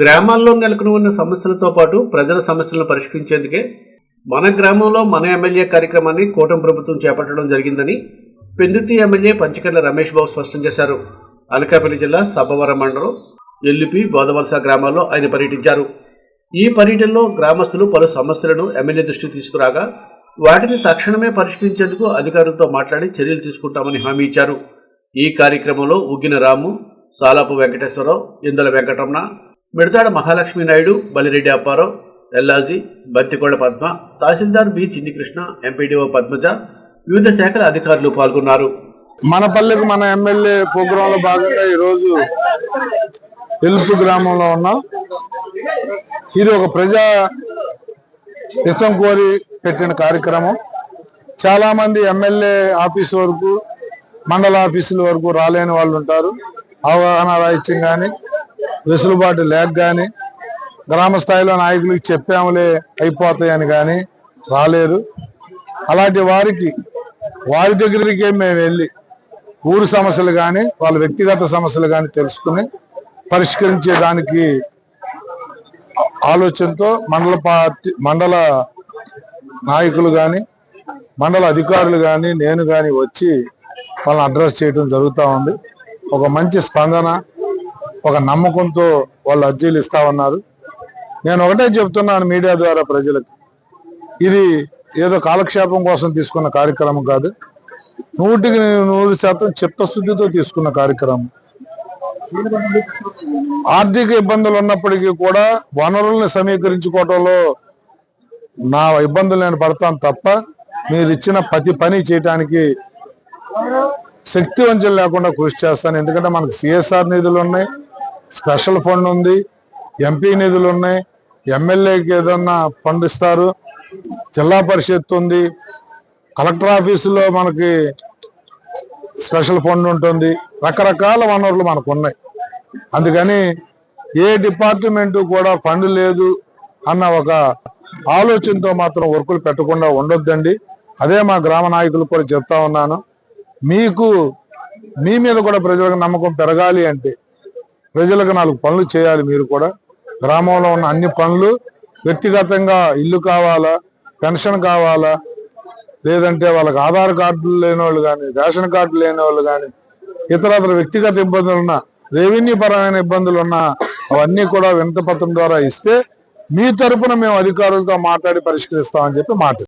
గ్రామాల్లో నెలకొని ఉన్న సమస్యలతో పాటు ప్రజల సమస్యలను పరిష్కరించేందుకే మన గ్రామంలో మన ఎమ్మెల్యే కార్యక్రమాన్ని కూటమి ప్రభుత్వం చేపట్టడం జరిగిందని పెందుర్తి ఎమ్మెల్యే పంచకర్ల రమేష్ బాబు స్పష్టం చేశారు. అనకాపల్లి జిల్లా సబ్బవరం మండలం ఎల్లిపి బోధవలస గ్రామాల్లో ఆయన పర్యటించారు. ఈ పర్యటనలో గ్రామస్తులు పలు సమస్యలను ఎమ్మెల్యే దృష్టికి తీసుకురాగా వాటిని తక్షణమే పరిష్కరించేందుకు అధికారులతో మాట్లాడి చర్యలు తీసుకుంటామని హామీ ఇచ్చారు. ఈ కార్యక్రమంలో ఉగ్గిన రాము సాలాపు వెంకటేశ్వరరావు ఇందల వెంకటరమణ మిడతాడ మహాలక్ష్మి నాయుడు బలిరెడ్డి అప్పారావు ఎల్లాజీ బత్తికోళ్ళ పద్మ తహసీల్దార్ బి చిన్నికృష్ణ ఎంపీడీఓ పద్మజ వివిధ శాఖల అధికారులు పాల్గొన్నారు. మన పల్లెకు మన ఎమ్మెల్యే ప్రోగ్రాం లో భాగంగా ఈరోజు ఎలుపు గ్రామంలో ఉన్నాం. ఇది ఒక ప్రజా హితం కోరి పెట్టిన కార్యక్రమం. చాలా మంది ఎమ్మెల్యే ఆఫీస్ వరకు మండల ఆఫీసుల వరకు రాలేని వాళ్ళు ఉంటారు. అవగాహన రాహిత్యం కానీ వెసులుబాటు లేక కానీ గ్రామ స్థాయిలో నాయకులకి చెప్పాములే అయిపోతాయని కానీ రాలేరు అలాంటి వారికి వారి దగ్గరికే మేము వెళ్ళి ఊరు సమస్యలు కానీ వాళ్ళ వ్యక్తిగత సమస్యలు కానీ తెలుసుకుని పరిష్కరించే దానికి ఆలోచనతో మండల పార్టీ మండల నాయకులు కానీ మండల అధికారులు కానీ నేను కానీ వచ్చి వాళ్ళని అడ్రస్ చేయడం జరుగుతూ ఉంది. ఒక మంచి స్పందన ఒక నమ్మకంతో వాళ్ళు అర్జీలు ఇస్తా ఉన్నారు. నేను ఒకటే చెప్తున్నాను మీడియా ద్వారా ప్రజలకు. ఇది ఏదో కాలక్షేపం కోసం తీసుకున్న కార్యక్రమం కాదు. నూటికి నూరు శాతం చిత్తశుద్ధితో తీసుకున్న కార్యక్రమం. ఆర్థిక ఇబ్బందులు ఉన్నప్పటికీ కూడా వనరుల్ని సమీకరించుకోవటంలో నా ఇబ్బందులు నేను పడతాను తప్ప మీరు ఇచ్చిన ప్రతి పని చేయటానికి శక్తి వంచన లేకుండా కృషి చేస్తాను. ఎందుకంటే మనకు సిఎస్ఆర్ నిధులు ఉన్నాయి. స్పెషల్ ఫండ్ ఉంది. ఎంపీ నిధులు ఉన్నాయి. ఎమ్మెల్యేకి ఏదన్నా ఫండ్ ఇస్తారు. జిల్లా పరిషత్ ఉంది. కలెక్టర్ ఆఫీసులో మనకి స్పెషల్ ఫండ్ ఉంటుంది. రకరకాల వనరులు మనకు ఉన్నాయి అందుకని ఏ డిపార్ట్మెంట్ కూడా ఫండ్ లేదు అన్న ఒక ఆలోచనతో మాత్రం వర్కులు పెట్టకుండా ఉండొద్దండి. అదే మా గ్రామ నాయకులు కూడా చెప్తా ఉన్నాను. మీకు మీ మీద కూడా ప్రజలకు నమ్మకం పెరగాలి అంటే ప్రజలకు నాలుగు పనులు చేయాలి మీరు కూడా. గ్రామంలో ఉన్న అన్ని పనులు వ్యక్తిగతంగా ఇల్లు కావాలా పెన్షన్ కావాలా లేదంటే వాళ్ళకి ఆధార్ కార్డులు లేని వాళ్ళు కానీ రేషన్ కార్డులు లేని వాళ్ళు కానీ ఇతర వ్యక్తిగత ఇబ్బందులు ఉన్నా రెవెన్యూ పరమైన ఇబ్బందులు ఉన్నా అవన్నీ కూడా వింత పత్రం ద్వారా ఇస్తే మీ తరపున మేము అధికారులతో మాట్లాడి పరిష్కరిస్తామని చెప్పి మాట